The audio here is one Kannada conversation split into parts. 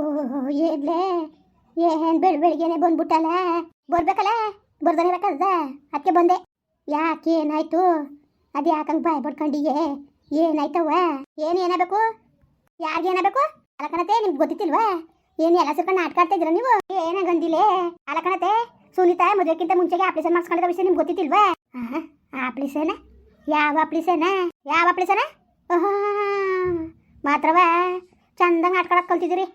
ಓಹ್ ಏನ್ಲೇ ಏನ್ ಬೆಳ್, ಬೆಳಿಗ್ಗೆನೆ ಬಂದ್ಬಿಟ್ಟಲ್ಲ? ಬರ್ಬೇಕಲ್ಲ? ಬರ್ದಾನೆ ಇರಕ್ಕಲ್ದ ಅದಕ್ಕೆ ಬಂದೆ. ಯಾಕೆ ಏನಾಯ್ತು? ಅದು ಯಾಕಂಗೆ ಬಾಯ್ ಪಡ್ಕೊಂಡಿಗೆ ಏನಾಯ್ತವ ಏನು ಏನಾಗಬೇಕು? ಯಾರಿಗೆ ಏನಾಗಬೇಕು? ಅಲಕಣತೆ ನಿಮ್ಗೆ ಗೊತ್ತಿತ್ತಿಲ್ವಾ? ಏನು ಎಲ್ಲ ಸೇರ್ಕೊಂಡು ನಾಟಕ ಇದ್ರ ನೀವು? ಗಂದಿಲೇ ಅಲಕಣತೆ ಸುನೀತಾ ಮದುವೆಕ್ಕಿಂತ ಮುಂಚೆಗೆ ಆಪ್ಲಿಸನ್ ಮಾಡಿಸ್ಕೊಂಡಿರೋ ವಿಷಯ ನಿಮ್ಗೆ ಗೊತ್ತಿತ್ತಿಲ್ವಾ? ಆಪ್ಲಿಸೇನ? ಯಾವ ಆಪ್ಲಿಸೇನ? ಯಾವ ಓಹೋ ಮಾತ್ರವಾ? ಚಂದಂಗೆ ಆಡ್ಕೊಳಕ್ ಕಲ್ತಿದ್ದೀರಿ.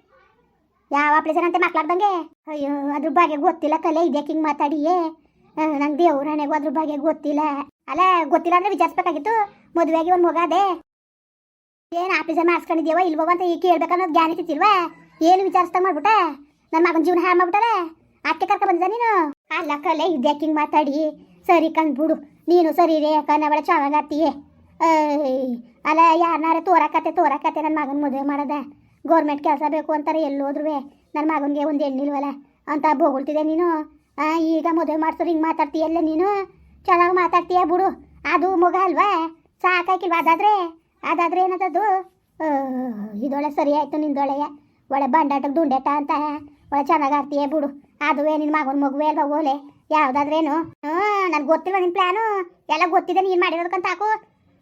ಯಾವ ಆಪ್ರೇಷನ್ ಅಂತ ಮಾತಾಡ್ದಂಗೆ ಅಯ್ಯೋ, ಅದ್ರ ಬಗ್ಗೆ ಗೊತ್ತಿಲ್ಲ ಕಲೆ ಇದ್ಯಾಕಿಂಗ್ ಹಿಂಗೆ ಮಾತಾಡಿಯೇ. ನಂಗೆ ದೇವ್ರನೆಗೂ ಅದ್ರ ಬಗ್ಗೆ ಗೊತ್ತಿಲ್ಲ. ಅಲ್ಲ, ಗೊತ್ತಿಲ್ಲ ಅಂದ್ರೆ ವಿಚಾರಿಸ್ಬೇಕಾಗಿತ್ತು. ಮದುವೆಗೆ ಒಂದು ಮಗ ಅದೇ. ಏನು ಆಫೀಸರ್ ಮಾಡಿಸ್ಕೊಂಡಿದ್ಯವ ಇಲ್ವವ ಅಂತ ಈಗ ಕೇಳ್ಬೇಕನ್ನೋದು ಜ್ಞಾನ ಇತ್ತಿಲ್ವಾ ಏನು ವಿಚಾರಿಸ್ದಾಗ ಮಾಡ್ಬಿಟ್ಟೆ? ನನ್ನ ಮಗನ ಜೀವನ ಹಾಳು ಮಾಡ್ಬಿಟ್ಟಾರ ಅಕ್ಕೆ ಕರ್ಕ ಬಂದಿದ್ದ ನೀನು? ಅಲ್ಲ, ಕಲೆ ಇದೆ ಹಿಂಗೆ ಮಾತಾಡಿ. ಸರಿ ಬಿಡು. ನೀನು ಸರಿ ರೇ ಕನ್ನವಳ ಚೆನ್ನಾಗತ್ತೀಯೇ ಅಲ್ಲ ಯಾರನ್ನಾರ ತೋರಕತ್ತೆ ತೋರಕತ್ತೆ ನನ್ನ ಮಗನ ಮದುವೆ ಮಾಡದ. ಗೌರ್ಮೆಂಟ್ ಕೆಲಸ ಬೇಕು ಅಂತಾರೆ ಎಲ್ಲೋದ್ರೂ ನನ್ನ ಮಗನಿಗೆ ಒಂದು ಹೆಣ್ಣಿಲ್ವಲ್ಲ ಅಂತ ಬೋಗುಳ್ತಿದೆ ನೀನು. ಈಗ ಮದುವೆ ಮಾಡ್ಸೋರು ಹಿಂಗೆ ಮಾತಾಡ್ತೀಯಲ್ಲ ನೀನು? ಚೆನ್ನಾಗಿ ಮಾತಾಡ್ತೀಯ ಬಿಡು. ಅದು ಮಗ ಅಲ್ವಾ? ಸಾಕಾಕಿಲ್ವ ಅದಾದ್ರೆ? ಅದಾದರೆ ಏನದದು? ಇದೊಳೆ ಸರಿ ಆಯಿತು ನಿಂದೊಳೆಯ. ಒಳ್ಳೆ ಬಂಡಾಟಕ್ಕೆ ದುಂಡೆಟ ಅಂತ. ಒಳ್ಳೆ ಚೆನ್ನಾಗಿ ಆಡ್ತೀಯ ಬಿಡು. ಅದುವೇ ನಿನ್ನ ಮಗನ ಮಗುವೆ ಅಲ್ವಾ ಓಲೆ? ಯಾವುದಾದ್ರೇನು? ಹ್ಞೂ ನನಗೆ ಗೊತ್ತಿಲ್ಲ ನಿನ್ನ ಪ್ಲ್ಯಾನು ಎಲ್ಲ ಗೊತ್ತಿದೆ, ನೀನು ಮಾಡಿರೋದಕ್ಕಂತ ಹಾಕು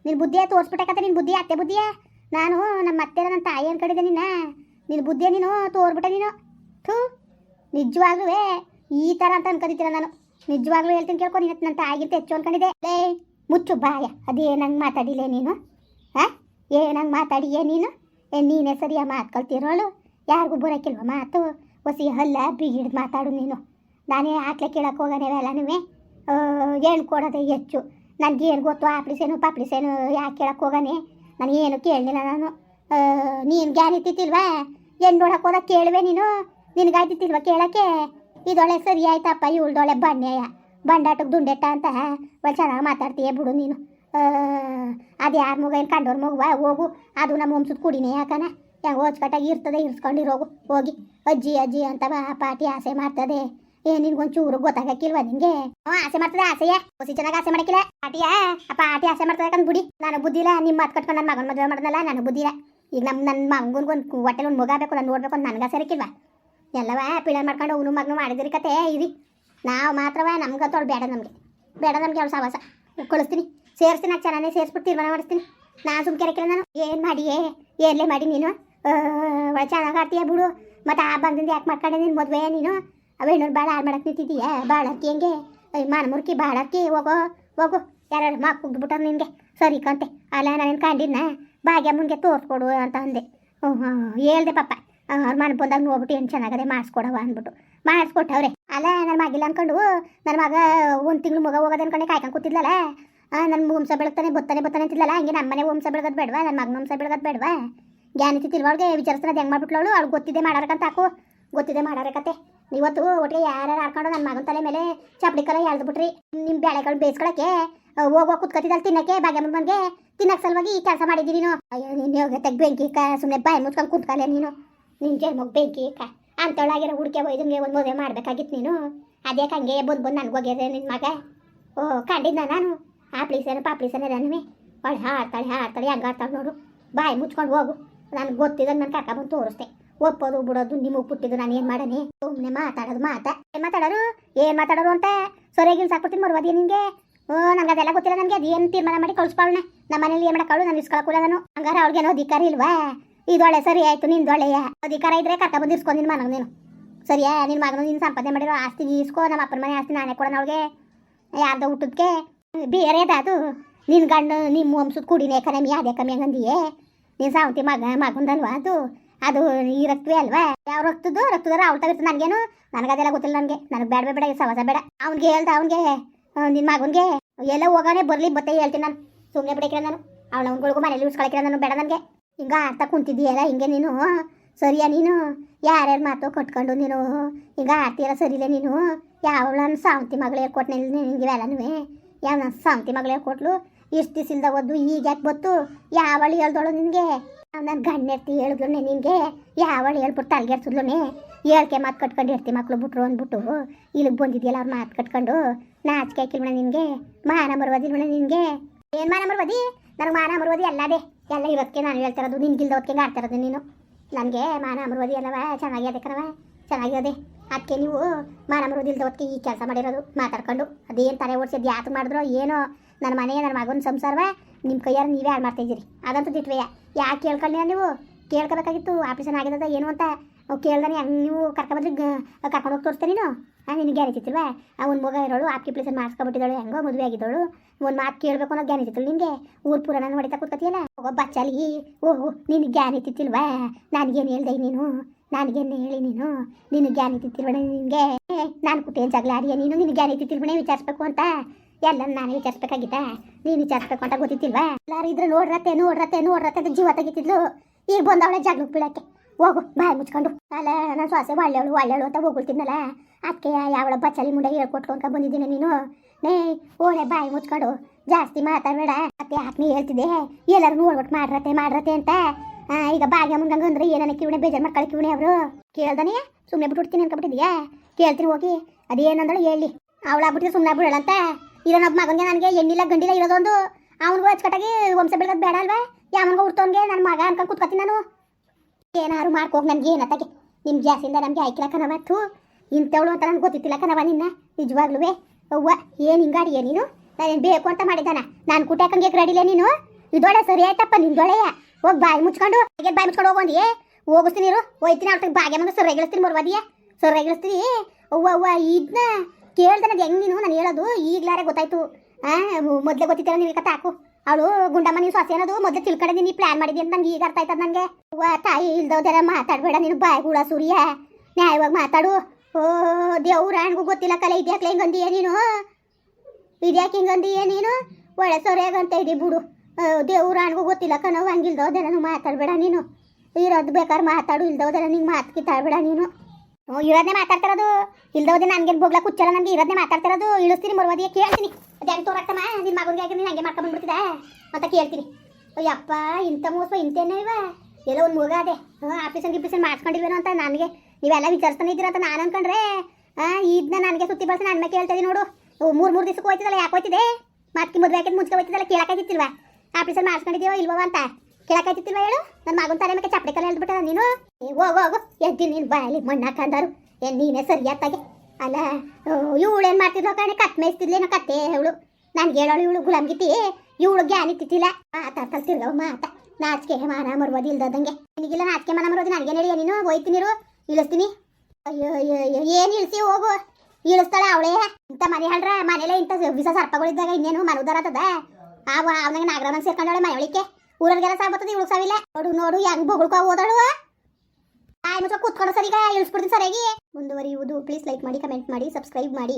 ನಿನ್ನ ಬುದ್ಧಿಯ ತೋರಿಸ್ಬಿಟ್ಟಕತ್ತೆ ನಿನ್ನ ಬುದ್ಧಿ, ಅತ್ತೆ ಬುದ್ಧಿಯ? ನಾನು ನಮ್ಮ ಅತ್ತೆ ನನ್ನ ತಾಯಿ ಅನ್ಕೊಂಡಿದ್ದೆ ನಿನ್ನ ನಿನ್ನ ಬುದ್ಧಿ ನೀನು ತೋರ್ಬಿಟ್ಟೆ ನೀನು. ಥೂ ನಿಜವಾಗ್ಲೂ ಈ ಥರ ಅಂತ ಅನ್ಕೊಂಡಿದ್ದೀರ ನಾನು. ನಿಜವಾಗ್ಲೂ ಹೇಳ್ತೀನಿ ಕೇಳ್ಕೊ ನೀನು ನನ್ನ ತಾಯಿಗಿಂತ ಹೆಚ್ಚು ಅನ್ಕೊಂಡಿದ್ದೆ. ಲೇ, ಮುಚ್ಚು ಬಾಯ, ಅದೇನಂಗೆ ಮಾತಾಡಿಲ್ಲ ನೀನು? ಹಾಂ ಏನಂಗೆ ಮಾತಾಡಿಯೇ ನೀನು? ಏ, ನೀನೇ ಸರಿಯ ಮಾತ್ಕೊಳ್ತಿರೋಳು ಯಾರಿಗೂ ಬರೋಕ್ಕಿಲ್ವ ಮಾತು? ಹೊಸಿ ಹಲ್ಲ ಬಿಗಿಡ್ ಮಾತಾಡು ನೀನು. ನಾನೇ ಆಟ್ಲೆ ಕೇಳಕ್ಕೆ ಹೋಗೋಣ ಎಲ್ಲನೂ ಏನು ಹೇಳ್ಕೊಡೋದೇ ಹೆಚ್ಚು. ನನಗೆ ಏನು ಗೊತ್ತು ಆಪ್ಲಿಸೇನು ಪಾಪ್ಲಿಸೇನು ಯಾಕೆ ಕೇಳಕ್ಕೆ ಹೋಗಾನೆ? ನನಗೆ ಏನು ಕೇಳಲಿಲ್ಲ ನಾನು. ನೀನು ಗ್ಯಾನ್ ಇತ್ತಿಲ್ವಾ ಏನು ನೋಡಕ್ಕೆ ಹೋದಾಗ ಕೇಳುವೆ ನೀನು? ನಿನಗಾಯ್ತಿತ್ತಿಲ್ವ ಕೇಳಕ್ಕೆ? ಇದೊಳೆ ಸರಿ ಆಯ್ತಪ್ಪ ಇವಳ್ದೊಳೆ ಬಣ್ಣೆಯ ಬಂಡಾಟಕ್ಕೆ ದುಂಡೆಟ್ಟ ಅಂತ ಒಳ್ಳೆ ಚೆನ್ನಾಗಿ ಮಾತಾಡ್ತೀಯ ಬಿಡು ನೀನು. ಅದು ಯಾರ ಮಗ, ಏನು ಕಂಡೋರ್ ಮಗುವ ಹೋಗು, ಅದು ನಮ್ಮ ವಂಶದ ಕುಡಿನೇ ಯಾಕನ? ಹೆಂಗೆ ಹೋಚ್ಕಟ್ಟೆ ಇರ್ತದೆ ಇರ್ಸ್ಕೊಂಡಿರೋಗು ಹೋಗಿ. ಅಜ್ಜಿ ಅಜ್ಜಿ ಅಂತ ಪಾಟಿ ಆಸೆ ಮಾಡ್ತದೆ. ಏ ನಿನ್ಗೊಂಚೂರು ಗೊತ್ತಾಗಕ್ಕಿಲ್ವಾ ನಿಂಗೆ ಅವ ಆಸೆ ಮಾಡ್ತದೆ ಆಸೆಯೇ. ಹೊಸಿ ಚೆನ್ನಾಗಿ ಆಸೆ ಮಾಡಕ್ಕಿಲ್ಲ ಪಾಟಿಯಾ ಅಪ್ಪ ಆಟಿ ಆಸೆ ಮಾಡ್ತದೆ ಕಂದ್ ಬಿಡಿ. ನಾನು ಬುದ್ಧಿಲ್ಲ ನಿಮ್ಮ ಮಾತು ಕಟ್ಕೊಂಡು ನನ್ನ ಮಗನ ಮದುವೆ ಮಾಡ್ದಲ್ಲ ನಾನು ಬುದ್ಧಿ ಈಗ ನಮ್ಮ ನನ್ನ ಮಗನ್ಗೊಂದು ಹೊಟ್ಟೆಲಿ ಒಂದು ಮಗ ಬೇಕು ನಾನು ನೋಡ್ಬೇಕು ಅಂತ ನನಗೆ ಆಸೆ ಇರಕ್ಕಿಲ್ವಾ ಎಲ್ಲವ ಪೀಳ ಮಾಡ್ಕೊಂಡು ಅವನು ಮಗನು ಮಾಡಿದ್ರಿ ಕತೆ, ಇರಿ. ನಾವು ಮಾತ್ರವ ನಮ್ಗೆ ತೊಳ್ ಬೇಡ ನಮಗೆ. ಬೇಡ ನಮ್ಗೆ ಅವ್ಳು ಸವಾಸ. ಕಳಿಸ್ತೀನಿ. ಸೇರಿಸ್ತೀನಿ ಚೆನ್ನಾಗಿ ಸೇರಿಸ್ಬಿಟ್ಟು ತೀರ್ಮಾನ ಮಾಡಿಸ್ತೀನಿ. ನಾನು ಸುಮ್ಕೆ ಕೆರಕಿಲ್ಲ ನಾನು. ಏನು ಮಾಡಿಯೇ? ಏನ್ಲೇ ಮಾಡಿ ನೀನು? ಒಳ ಚೆನ್ನಾಗಿ ಆಡ್ತೀಯ ಬಿಡು. ಮತ್ತೆ ಆ ಬಂದಿಂದ ಯಾಕೆ ಮಾಡ್ಕೊಂಡೆ ನೀನು ಮದುವೆ ನೀನು? ಅವೇನೂರು ಭಾಳ ಹಾಳು ಮಾಡಕ್ಕೆ ನಿಂತಿದ್ದೀಯ ಬಾಳಕ್ಕಿ ಹೆಂಗೆ? ಮಾನಮುರ್ಕಿ ಬಾಳಕ್ಕಿ ಹೋಗೋ, ಹೋಗು. ಯಾರು ಮಾಕ್ ಕುಗ್ಬಿಟ್ಟಾರ ನಿನಗೆ. ಸರಿ ಕಂತೆ. ಅಲ್ಲ, ನಾನು ಕಂಡಿದ್ನ? ಭಾಗ್ಯಮ್ಮನಿಗೆ ತೋರಿಸ್ಕೊಡು ಅಂತ ಅಂದೆ. ಹ್ಞೂ ಹಾಂ ಹೇಳ್ದೆ ಪಾಪ. ಅವ್ರ ಮನೆ ಬಂದಾಗ ನೋಡ್ಬಿಟ್ಟು ಏನು ಚೆನ್ನಾಗದೆ ಮಾಡಿಸ್ಕೊಡವ ಅಂದ್ಬಿಟ್ಟು. ಮಾಡಿಸ್ಕೊಟ್ಟವ್ರೆ. ಅಲ್ಲ ನನ್ನ ಮಗಿಲ್ಲ ಅನ್ಕೊಂಡು ನನ್ನ ಮಗ ಒಂದು ತಿಂಗಳು ಮಗ ಹೋಗೋದು ಅನ್ಕೊಂಡೆ ಕಾಯ್ಕೊಂಡು ಕೂತಿದ್ಲಲ್ಲ? ನನ್ನ ಹುಂಸ ಬೆಳಗ್ತಾನೆ, ಬತ್ತಾನೆ ಬತ್ತಾನೆ ಅಂತಿದ್ಲಲ್ಲ? ಹಂಗೆ ನಮ್ಮ ಮನೆ ಹುಂಸ ಬೆಳಗೋದು ಬೇಡವಾ? ನನ್ನ ಮಗನ ಹುಂಸ ಬೆಳಗೋದು ಬೇಡವಾ? ಜ್ಞಾನ ತಿಳ್ವಾಳ್ಗೆ ವಿಚಾರಿಸ್ತಾನೆ ಅದು ಹೆಂಗೆ ಮಾಡ್ಬಿಟ್ಲವಳು? ಅವ್ಳು ಗೊತ್ತಿದೆ ಮಾಡಾರಕ್ಕಂತ ಹಾಕು. ಗೊತ್ತಿದೆ ಮಾಡಾರ ಕತೆ ಇವತ್ತು ಒಟ್ಟಿಗೆ ಯಾರು ಆಡ್ಕೊಂಡು ನನ್ನ ಮಗನ ತಲೆ ಮೇಲೆ ಚಪ್ಪಡಿ ಕಲ ಬಿಟ್ರಿ ನಿಮ್ಮ ಬೇಳೆಗಳು ಬೇಯಿಸ್ಕೊಳಕ್ಕೆ ಹೋಗೋ ಕುತ್ಕೊತಿದ್ದಲ್ಲ ತಿನ್ನಕ್ಕೆ ಭಾಗ್ಯಮ್ಮನ ಮನೆಗೆ ತಿನ್ನಕ್ಕೆ ಸಲುವಾಗಿ ಈ ಕೆಲಸ ಮಾಡಿದ್ದೀರಿ ನೀನು. ಅಯ್ಯೋ, ನೀನು ಹೋಗಿ ತೆಗ್ ಬೆಂಕಿ ಕ ಸುಮ್ಮನೆ ಬಾಯಿ ಮುಚ್ಕೊಂಡು ಕುತ್ಕಲೆ ನೀನು. ನಿನ್ನ ಜನ್ಮಗ್ ಬೆಂಕಿ ಕ ಅಂತೊಳಗಿರೋ ಹುಡುಕೆ ಒಯ್ದಂಗೆ ಒಂದು ಮದುವೆ ಮಾಡ್ಬೇಕಾಗಿತ್ತು ನೀನು. ಅದೇ ಹಂಗೆ ಬಂದು ಬಂದು ನನಗೆ ಹೋಗ್ಯದೆ ನಿನ್ನ ಮಗ. ಓ ಕಂಡಿದ್ದ ನಾನು? ಆ ಆಪ್ಲೀಸೇನು ಪಾಪ್ಲೀಸೇನು ನನಗೆ ಅವಳು ಹಾಡ್ತಾಳೆ ಹಾಡ್ತಾಳೆ, ಹೆಂಗೆ ನೋಡು. ಬಾಯಿ ಮುಚ್ಕೊಂಡು ಹೋಗು. ನನಗೆ ಗೊತ್ತಿದ್ದಂಗೆ ನನ್ನ ಕರ್ಕ ಬಂದು ತೋರಿಸ್ದೆ ಒಪ್ಪೋದು ಬಿಡೋದು ನಿಮಗೆ ಪುಟ್ಟಿದ್ದು ನಾನು ಏನು ಮಾಡನಿ? ಸುಮ್ಮನೆ ಮಾತಾಡೋದು ಮಾತಾ. ಏನು ಮಾತಾಡೋರು? ಏನು ಮಾತಾಡೋರು ಅಂತ ಸೊರೆಗಿಲ್ ಸಾಕ್ಬಿಡ್ತೀನಿ ಮರುವಾದಿ ನಿಮಗೆ ಓ, ನಂಗೆ ಅದೆಲ್ಲ ಗೊತ್ತಿಲ್ಲ ನನಗೆ. ಅದು ಏನು ತೀರ್ಮಾನ ಮಾಡಿ ಕಳಿಸ್ಕೊಳ್ಳೋಣ ನಮ್ಮ ಮನೇಲಿ ಏನು ಮಾಡಕ್ಕವಳು? ನಾನು ಇಸ್ಕೊಳಕ್ಕೂಲ ನಾನು. ಹಂಗಾರೆ ಅವ್ಳಿಗೇನೋ ಅಧಿಕಾರ ಇಲ್ವಾ? ಇದೊಳೆ ಸರಿ ಆಯ್ತು ನಿಂದೊಳೆಯ ಅಧಿಕಾರ ಇದ್ರೆ ಕರ್ಕ ಬಂದು ಇಸ್ಕೊಂಡು ನಿನ್ನ ಮನಗೆ ನೀನು. ಸರಿಯಾ? ನಿನ್ನ ಮಗನ ನೀನು ಸಂಪಾದನೆ ಮಾಡಿರೋ ಆಸ್ತಿ ಇಸ್ಕೋ. ನಮ್ಮ ಅಪ್ಪನ ಮನೆ ಆಸ್ತಿ ನಾನೇ ಕೊಡೋಣ ಅವಳಿಗೆ. ಯಾರ್ದೋ ಹುಟ್ಟದ್ಕೆ. ಬೇರೆದಾದು ನಿನ್ನ ಗಂಡು, ನಿಮ್ಮ ವಂಶದ ಕೂಡಿನೇ ಕಮ್ಮಿ ಅದೇ ಕಮ್ಮಿ ಹಂಗಂದಿಯೇ? ನೀನು ಸಾವಂತಿ ಮಗ, ಮಗಂದಲ್ವಾ ಅದು? ಅದು ಈ ರಕ್ತವೇ ಅಲ್ವಾ? ಯಾವ ರಕ್ತದ್ದು? ರಕ್ತದಾರ ಅವ್ಳು ತಗಿರ್ತು ನನಗೇನು? ನನಗದೆಲ್ಲ ಗೊತ್ತಿಲ್ಲ ನನಗೆ. ನನಗೆ ಬೇಡ ಬೇಡ ಈ ಸವಾಸ ಬೇಡ. ಅವ್ನಿಗೆ ಹೇಳ್ದ, ಅವ್ನಿಗೆ ನಿನ್ನ ಮಗನಿಗೆ. ಎಲ್ಲ ಹೋಗೋನೆ ಬರಲಿ, ಬತ್ತೆ ಹೇಳ್ತೀನಿ ನಾನು. ಸುಮ್ಮನೆ ಬಿಡಕ್ಕೆ ನಾನು. ಅವಳ ಅವ್ನುಗಳಿಗೂ ಮನೇಲಿ ಉಳಿಸ್ಕೊಳಕಿರ ನಾನು, ಬೇಡ ನನಗೆ. ಹಿಂಗ ಆಡ್ತಾ ಕುಂತಿದ್ದೀಯಲ್ಲ, ಹಿಂಗೆ ನೀನು? ಸರಿಯಾ ನೀನು? ಯಾರ್ಯಾರ ಮಾತು ಕಟ್ಕೊಂಡು ನೀನು? ಹಿಂಗ ಆಡ್ತೀಯಲ್ಲ, ಸರಿಲೇ ನೀನು? ಯಾವಳ ನನ್ನ ಸಾವಂತಿ ಮಗಳು ಹೇಳ್ಕೊಟ್ನೆ ನಿನಗೆ ಇವೆಲ್ಲನೂ ಯಾವ ನನ್ನ ಸಾವಂತಿ ಮಗಳು ಹೇಳ್ಕೊಟ್ಲು ಇಷ್ಟು ದಿವಸ ಇಲ್ದ ಓದ್ದು ಈಗ ಯಾಕೆ ಬತ್ತು? ಯಾವಳು ಹೇಳ್ದೋಳು ನಿನಗೆ? ನನ್ನ ಗಣ್ಣೆರ್ತಿ ಹೇಳಿದ್ಲು ನಿನಗೆ, ಯಾವಳು ಹೇಳ್ಬಿಟ್ಟು ತಲೆಗೆಡ್ಸಿದ್ಲುನೆ ಹೇಳ್ಕೆ ಮಾತು ಕಟ್ಕೊಂಡು ಇರ್ತಿ ಮಕ್ಕಳು ಬಿಟ್ರು ಅಂದ್ಬಿಟ್ಟು, ಇಲ್ಲಿಗೆ ಬಂದಿದ್ಯಲ್ಲ ಅವ್ರು ಮಾತು ಕಟ್ಕೊಂಡು, ನಾಚಿಕೆ ಹಾಕಿಲ್ವಣ ನಿನಗೆ, ಮಾನ ಮರುವುದಿಲ್ವಣ ನಿನಗೆ. ಏನು ಮಾನ ಮರುವದಿ? ನನಗೆ ಮಾನ ಮರುವದಿ ಅಲ್ಲದೆ ಎಲ್ಲ ಇವತ್ತಿಗೆ ನಾನು ಹೇಳ್ತಿರೋದು ನಿನ್ಗಿಲ್ದ ಹೊತ್ತಿಗೆ ಆಡ್ತಿರೋದು ನೀನು. ನನಗೆ ಮಾನ ಅಮೃವದಿ ಅಲ್ಲವ ಚೆನ್ನಾಗಿದೆ ಕಣವ ಚೆನ್ನಾಗಿದೆ ಅದಕ್ಕೆ ನೀವು ಮಾನ ಅಮೃವದಿ ಇಲ್ದ ಹೊತ್ತಿಗೆ ಈ ಕೆಲಸ ಮಾಡಿರೋದು, ಮಾತಾಡ್ಕೊಂಡು, ಅದೇನು ತಲೆ ಓಡಿಸಿದ್ದು ಯಾತು ಮಾಡಿದ್ರು ಏನೋ ನನ್ನ ಮನೆ ನನ್ನ ಮಗನ ಸಂಸಾರವ ನಿಮ್ಮ ಕೈಯಾರ ನೀವೇ ಹಾಳು ಮಾಡ್ತಾ ಇದ್ದೀರಿ. ಅದಂತೂ ದಿಟ್ವೆಯ ಯಾಕೆ ಕೇಳ್ಕೊಳ್ಳಿ ನೀವು? ಕೇಳ್ಕೋಬೇಕಾಗಿತ್ತು. ಆಪ್ರೇಷನ್ ಆಗಿರೋದ ಏನು ಅಂತ? ಕೇಳ್ದಾನೆ ಹಂಗೆ ನೀವು ಕರ್ಕೊಬಂದ್ರೆ ಕರ್ಕೊಂಡು ಹೋಗಿ ನೀನು. ಹಾಂ ನಿನಗೆ ಗ್ಯಾರಂಟಿತ್ತಿಲ್ವ ಆ, ಒಂದು ಮಗ ಇರೋಳು ಆಪ್ಕಿ ಪ್ಲೇಸಲ್ಲಿ ಮಾಡಿಸ್ಕೊಬಿಟ್ಟಿದ್ದಾಳು, ಹೆಂಗೋ ಮದುವೆ ಆಗಿದ್ದಳು ಒಂದು ಮಾತು ಕೇಳಬೇಕು ಅನ್ನೋ ಜ್ಞಾನ ಇತ್ತಿತ್ತು ನಿನಗೆ? ಊರು ಪೂರ ನಾನು ಹೊಡಿತಾ ಕೂತ್ಕತಿಯಲ್ಲ? ಒಬ್ಬ ಬಚ್ಚಲಿ. ಓಹೋ, ನಿನಗೆ ಗ್ಯಾನ್ ಇತ್ತಿಲ್ವಾ? ನನಗೇನು ಹೇಳ್ದೆ ನೀನು? ನನಗೇನು ಹೇಳಿ ನೀನು? ನಿನಗೆ ಜ್ಞಾನ ಇತ್ತಿಲ್ವಣ ನಿನಗೆ? ನಾನು ಕುಟ್ಟೇನು ಜಗಳ ಆಡಿಯ ನೀನು? ನಿನಗೆ ಗ್ಯಾನ್ ಇತ್ತಿಲ್ವಣೆ ವಿಚಾರಿಸ್ಬೇಕು ಅಂತ? ಎಲ್ಲ ನಾನು ವಿಚಾರಿಸ್ಬೇಕಾಗಿತ್ತ? ನೀನು ವಿಚಾರಿಸ್ಬೇಕು ಅಂತ ಗೊತ್ತಿತ್ತಿಲ್ವಾ? ಎಲ್ಲಾರು ಇದ್ರೆ ನೋಡ್ರತ್ತೆ ನೋಡ್ರತ್ತೆ ನೋಡ್ರತ್ತೆ ಅಂತ ಜೀವ ತೆಗಿತಿದ್ಲು. ಈಗ ಬಂದವಳೆ ಜಗಳಕ್ಕೆ ಬೀಳಕ್ಕೆ. ಹೋಗು, ಬಾಯಿ ಮುಚ್ಕೊಂಡು. ಅಲ್ಲ, ನಾನು ಸ್ವಾಸೆ ಒಳ್ಳೆಯವಳು ಒಳ್ಳೆಯವಳು ಅಂತ ಹೋಗ್ಬಿಡ್ತಿದ್ನಲ್ಲ? ಅದಕ್ಕೆ ಯಾವಳ ಬಚ್ಚಲಿ ಮುಂಡೆ ಹೇಳ್ಕೊಟ್ಕೊಂತ ಬಂದಿದ್ದೀನಿ ನೀನು. ನೇ ಓಳೆ ಬಾಯಿ ಮುಚ್ಕೊಂಡು. ಜಾಸ್ತಿ ಮಾತಾಡಬೇಡ. ಮತ್ತೆ ಆತ್ಮೀ ಹೇಳ್ತಿದ್ದೆ. ಎಲ್ಲರೂ ನೋಡ್ಬಿಟ್ಟು ಮಾಡ್ರತ್ತೆ ಮಾಡ್ರತ್ತೆ ಅಂತ. ಈಗ ಭಾಗ್ಯ ಮುಂದಂಗ ಅಂದ್ರೆ ಏನನ್ನ ಕಿವಣೆ ಬೇಜಾರು ಮಾಡ್ಕೊಳ್ಳಿ ಕಿವಣೆ ಅವರು? ಕೇಳ್ದಾನೆ ಸುಮ್ಮನೆ ಬಿಟ್ಬಿಡ್ತೀನಿ ಅನ್ಕೊಬಿಟ್ಟಿದ್ಯಾ ಕೇಳ್ತೀನಿ ಹೋಗಿ. ಅದೇನಂದಳು ಹೇಳಿ. ಅವಳಾಗ್ಬಿಟ್ಟಿದ್ರೆ ಸುಮ್ಮನೆ ಬಿಡೋಣ ಇರೋ ನಮ್ಮ ಮಗನಿಗೆ ನನಗೆ ಎಣ್ಣಿಲ್ಲ ಗಂಡಿಲ್ಲ ಇರೋದೊಂದು, ಅವನಿಗೂ ಅಚ್ಚುಕಟ್ಟಾಗಿ ವಂಶ ಬೆಳಗೋದು ಬೇಡ ಅಲ್ವಾ? ಯಾವನಿಗೂ ಹುಡ್ತವನ್ಗೆ ನನ್ನ ಮಗ ಅನ್ಕೊಂಡು ಕೂತ್ಕೊತೀನಿ ನಾನು. ಏನಾರು ಮಾಡ್ಕೋಗಿ ನನಗೆ ಏನತ್ತಾಗೆ ನಿಮ್ಮ ಗ್ಯಾಸಿಂದ ನಮಗೆ ಆಯ್ಕಿಲ್ಲ ಕಣವ ಥೂ. ಇಂಥವಳು ಅಂತ ನನಗೆ ಗೊತ್ತಿತ್ತಿಲ್ಲ ನಿನ್ನ ನಿಜವಾಗ್ಲೂ ಅವ್ವ, ಏನು ಹಿಂಗಾಡಿಯ ನೀನು? ನಾನೇನು ಬೇಕು ಅಂತ ಮಾಡಿದ್ದಾನ? ನಾನು ಕುಟ್ಟಾಕಂಗೆ ರೆಡಿಲೇ ನೀನು? ಇದೊಳೆ ಸರಿ ಆಯ್ತಪ್ಪ ನಿಂದೊಳೆಯ ಹೋಗಿ ಬಾಯಿ ಮುಚ್ಕೊಂಡು, ಹೇಗೆ ಬಾಯಿ ಮುಚ್ಕೊಂಡು ಹೋಗೊಂದಿಯೇ? ಹೋಗಿಸ್ತೀನಿ ಇರು. ಹೋಯ್ತೀನಿ ಅವ್ರ ಬಾಗೆ ಮಂಗ ಸೊರ್ರೆ ಮರ್ವಾದಿಯಾ. ಬರ್ವಾದಿಯ ಸೊರ್ರೆ ಗಿಳಿಸ್ತೀನಿ ಅವ್ವ ಅವ್ವ ಇದನ್ನ ಕೇಳ್ದೆ ನನಗೆ ಹೆಂಗೆ ನೀನು? ನಾನು ಹೇಳೋದು ಈಗಲಾರೆ ಗೊತ್ತಾಯ್ತು. ಮೊದಲೇ ಗೊತ್ತಿತ್ತಲ್ಲ ನೀವು ಕತೆ ಹಾಕು. ಅವಳು, ಗುಂಡಮ್ಮ ನೀವು ಸೊಸೆ ಅನ್ನೋದು ಮೊದಲು ತಿಳ್ಕೊಂಡೆ ನೀ ಪ್ಲ್ಯಾನ್ ಮಾಡಿದ್ದೀನಿ ಅಂತ ನಂಗೆ ಈಗ ಅರ್ಥ ಆಯ್ತದ ನನಗೆ ಅವ್ವ, ತಾಯಿ ಇಲ್ದೋದರ ಮಾತಾಡಬೇಡ ನೀನು, ಬಾಯ್ ಕೂಡ ಸೂರ್ಯ. ನ್ಯಾಯವಾಗಿ ಮಾತಾಡು. ಓ, ದೇವ್ರ ನನಗೂ ಗೊತ್ತಿಲ್ಲ ಕಲೆ ಇದ್ಯಾಕ್ಲೆ ಅಂದಿಯೇ ನೀನು? ಇದ್ಯಾಕೆ ಹಿಂಗಂದೀಯ ನೀನು? ಒಳ್ಳೆ ಸೊರೆಗಂತ ಇದಿ ಬಿಡು. ದೇವ್ರ ನನಗೂ ಗೊತ್ತಿಲ್ಲ ಕಣವ್ ಹಂಗಿಲ್ದೋದರ ನಾನು ಮಾತಾಡಬೇಡ ನೀನು. ಇರೋದು ಬೇಕಾದ್ರೆ ಮಾತಾಡು ಇಲ್ದೋದರ ನಿಂಗೆ ಮಾತು ಕಿತ್ತಾಡ್ಬೇಡ ನೀನು. ಇರೋದನ್ನೇ ಮಾತಾಡ್ತಿರೋದು. ಇಲ್ದೋದೆ ನನಗೇನು ಬೋಗ್ಲ ಕುಚ್ಚಲ್ಲ ನನಗೆ ಇರೋದನ್ನೇ ಮಾತಾಡ್ತಿರೋದು. ಇಳಿಸ್ತೀನಿ ಬರುವುದಿಗೆ ಕೇಳ್ತೀನಿ. ಅದು ಹೆಂಗೆ ತೋರಾಕ್ತಮ್ಮ ನಿನ್ನ ಮಗನಿಗೆ ನೀನು ಹಂಗೆ ಮಾಡ್ಕೊಂಡ್ಬಿಡ್ತಿದ್ದ ಅಂತ ಕೇಳ್ತೀನಿ. ಅಯ್ಯಪ್ಪ, ಇಂಥ ಮೋಸ, ಇಂಥೇನೇ ಇವ? ಎಲ್ಲ ಒಂದು ಮಗ ಅದೇ. ಹಾಂ ಆಫೀಸನ್ ಗಿಫೀಸನ್ ಮಾಡ್ಕೊಂಡಿಲ್ವೇನೋ ಅಂತ ನನಗೆ. ನೀವೆಲ್ಲ ವಿಚಾರಿಸ್ತಾನೆ ಇದ್ದೀರ ಅಂತ ನಾನು ಅನ್ಕೊಂಡ್ರೆ ಹಾಂ ಇದನ್ನ ನನಗೆ ಸುತ್ತಿ ಬಳಸಿ ನನ್ನ ಮೇಲೆ ಕೇಳ್ತೀನಿ ನೋಡು. ಮೂರು ಮೂರು ದಿವಸಕ್ಕೆ ಹೋಯ್ತಿದ್ದಲ್ಲ ಯಾಕೆ ಹೋಯ್ತಿದೆ? ಮತ್ತೆ ಮದುವೆ ಹಾಕಿದ್ ಮುಂಚೆ ಹೋಯ್ತಿದ್ದಲ್ಲ ಕೇಳಕ್ಕಾಗಿತ್ತಿಲ್ವಾ ಆಫೀಸಲ್ಲಿ ಮಾಡಿಸ್ಕೊಂಡಿದ್ದೀವೋ ಇಲ್ವೋ ಅಂತ. ಕೇಳಕ್ಕಾಯ್ತಿಲ್ವಾ ಹೇಳು? ನನ್ನ ಮಗನ ತಲೆ ಮೇಲೆ ಚಪ್ಪಡಿ ಕಲ್ಲ ಹೇಳ್ಬಿಟ್ಟ ನೀನು? ಹೋಗು ಹೋಗು ಎದ್ದಿ ನೀನು ಬಾಯಲ್ಲಿ ಮಣ್ಣು ಹಾಕಂದಾರು. ಏನ್ ನೀನೇ ಸರಿಯಾತಾಗೆ ಅಲ್ಲ ಇವಳು ಏನು ಮಾಡ್ತಿದ್ಲು ಕಣೆ? ಕಟ್ ಮೇಯಿಸ್ತಿದ್ಲೇನೋ ಕತ್ತೆ ಇವಳು ನಾನು ಹೇಳೋಳು ಇವಳು ಗುಲಾಮ್ಗಿತಿ ಇವಳು ಗ್ಯಾನ್ ತಿತ್ತಿಲ್ಲ ಮಾತಾಡ್ತಲ್ ತಿರ್ಗವ ಮಾತ. ನಾಚಿಕೆ ಮಾನ ಮರುವುದು ಇಲ್ದಂಗೆ. ನಿನಗಿಲ್ಲ ನಾಚಿಕೆ ಮಾನ ಮರುವುದು ನನಗೆ ಹೇಳಿಯ ನೀನು ಹೋಯ್ತೀನಿರು ಇಳಿಸ್ತೀನಿ. ಅಯ್ಯೋ ಅಯ್ಯೋ ಏನು ಇಳಿಸಿ ಹೋಗು. ಇಳಿಸ್ತಾಳೆ ಅವಳೇ. ಇಂಥ ಮನೆ ಹೇಳ್ರ? ಮನೇಲೆ ಇಂಥ ವಿಸ ಸರ್ಪಗಳಿದ್ದಾಗ ಇನ್ನೇನು ಮನೆ ಉದ್ದಾರ ಆತದ ಆವ ಅವನಿಗೆ ನಾಗರಾಮನ್ ಸೇರ್ಕೊಂಡವಳೆ ಮನೆ ಊರಲ್ಲಿಗೆಲ್ಲ ಸಾಬತ್ತದ ಇವಳು ಸಾವಿಲ್ಲ. ನೋಡು ನೋಡು, ಹೆಂಗ್ ಬೊಗಳ್ಕೊ ಓದಾಳು ಆಯ್, ಮುಚ್ಚ, ಕೂತ್ಕೊಂಡು ಸರಿಗ, ಇಳಿಸ್ಬಿಡ್ತೀನಿ ಸರಿಯಾಗಿ. ಮುಂದುವರಿಯುವುದು. ಪ್ಲೀಸ್ ಲೈಕ್ ಮಾಡಿ ಕಮೆಂಟ್ ಮಾಡಿ ಸಬ್ಸ್ಕ್ರೈಬ್ ಮಾಡಿ.